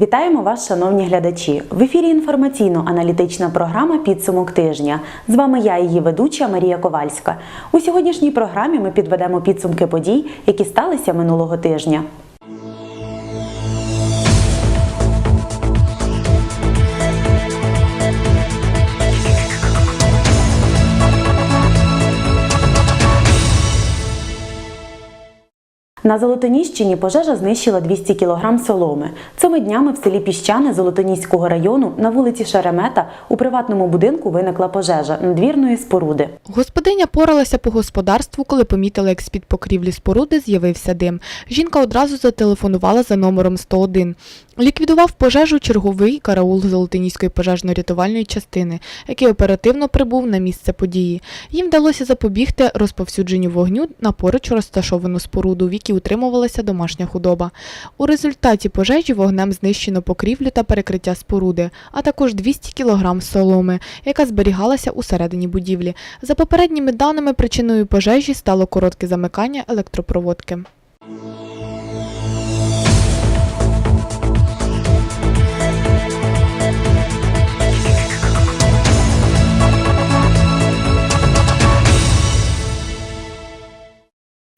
Вітаємо вас, шановні глядачі! В ефірі інформаційно-аналітична програма Підсумок тижня. З вами я, її ведуча Марія Ковальська. У сьогоднішній програмі ми підведемо підсумки подій, які сталися минулого тижня. На Золотоніщині пожежа знищила 200 кг соломи. Цими днями в селі Піщане Золотоніського району на вулиці Шеремета у приватному будинку виникла пожежа надвірної споруди. Господиня поралася по господарству, коли помітила, як з-під покрівлі споруди з'явився дим. Жінка одразу зателефонувала за номером 101. Ліквідував пожежу черговий караул Золотиніської пожежно-рятувальної частини, який оперативно прибув на місце події. Їм вдалося запобігти розповсюдженню вогню на поруч розташовану споруду, в якій утримувалася домашня худоба. У результаті пожежі вогнем знищено покрівлю та перекриття споруди, а також 200 кг соломи, яка зберігалася усередині будівлі. За попередніми даними, причиною пожежі стало коротке замикання електропроводки.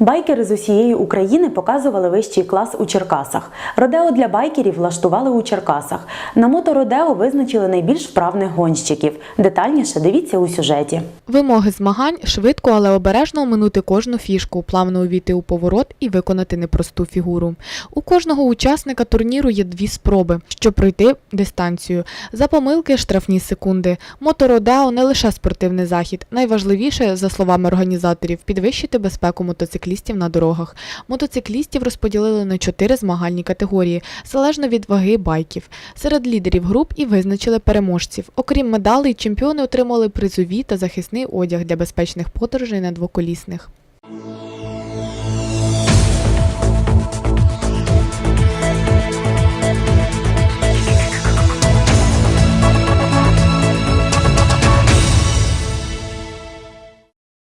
Байкери з усієї України показували вищий клас у Черкасах. Родео для байкерів влаштували у Черкасах. На мотородео визначили найбільш вправних гонщиків. Детальніше дивіться у сюжеті. Вимоги змагань швидко, але обережно оминути кожну фішку, плавно увійти у поворот і виконати непросту фігуру. У кожного учасника турніру є дві спроби, щоб пройти дистанцію. За помилки штрафні секунди. Мотородео не лише спортивний захід. Найважливіше, за словами організаторів, підвищити безпеку мотоциклістів на дорогах. Мотоциклістів розподілили на чотири змагальні категорії, залежно від ваги байків. Серед лідерів груп і визначили переможців. Окрім медалей, чемпіони отримали призові та захисний одяг для безпечних подорожей на двоколісних.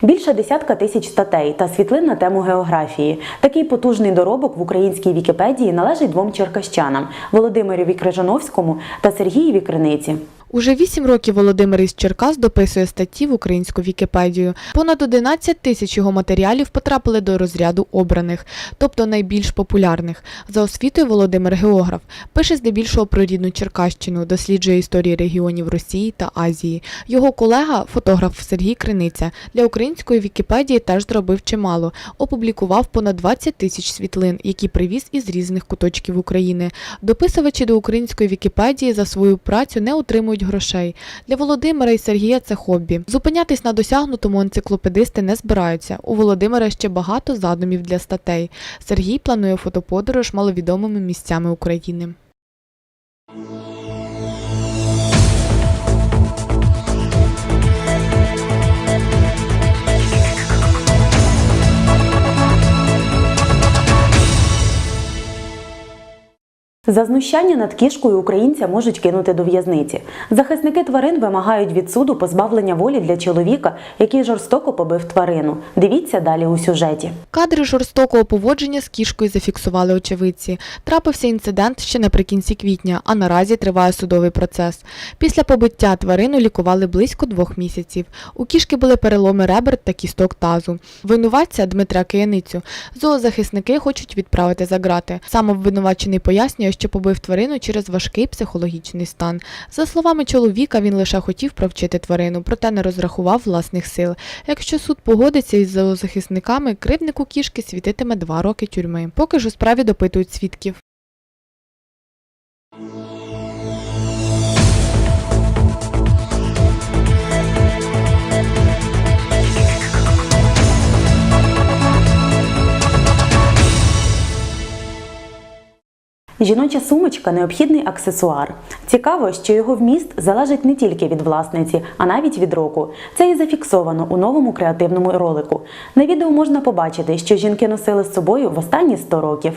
Більше десятка тисяч статей та світлин на тему географії. Такий потужний доробок в українській Вікіпедії належить двом черкащанам Володимирові Крижановському та Сергієві Криниці. Уже вісім років Володимир із Черкас дописує статті в українську Вікіпедію. Понад 11 тисяч його матеріалів потрапили до розряду обраних, тобто найбільш популярних. За освітою Володимир географ. Пише здебільшого про рідну Черкащину, досліджує історії регіонів Росії та Азії. Його колега, фотограф Сергій Криниця, для української Вікіпедії теж зробив чимало. Опублікував понад 20 тисяч світлин, які привіз із різних куточків України. Дописувачі до української Вікіпедії за свою працю не отримують грошей. Для Володимира і Сергія це хобі. Зупинятись на досягнутому енциклопедисти не збираються. У Володимира ще багато задумів для статей. Сергій планує фотоподорож маловідомими місцями України. За знущання над кішкою українця можуть кинути до в'язниці. Захисники тварин вимагають від суду позбавлення волі для чоловіка, який жорстоко побив тварину. Дивіться далі у сюжеті. Кадри жорстокого поводження з кішкою зафіксували очевидці. Трапився інцидент ще наприкінці квітня, а наразі триває судовий процес. Після побиття тварину лікували близько двох місяців. У кішки були переломи ребер та кісток тазу. Винуватця Дмитра Кияницю зоозахисники хочуть відправити за ґрати. Сам обвинувачений пояснює, що побив тварину через важкий психологічний стан. За словами чоловіка, він лише хотів провчити тварину, проте не розрахував власних сил. Якщо суд погодиться із зоозахисниками, кривднику кішки світитиме два роки тюрми. Поки ж у справі допитують свідків. Жіноча сумочка необхідний аксесуар. Цікаво, що його вміст залежить не тільки від власниці, а навіть від року. Це і зафіксовано у новому креативному ролику. На відео можна побачити, що жінки носили з собою в останні 100 років.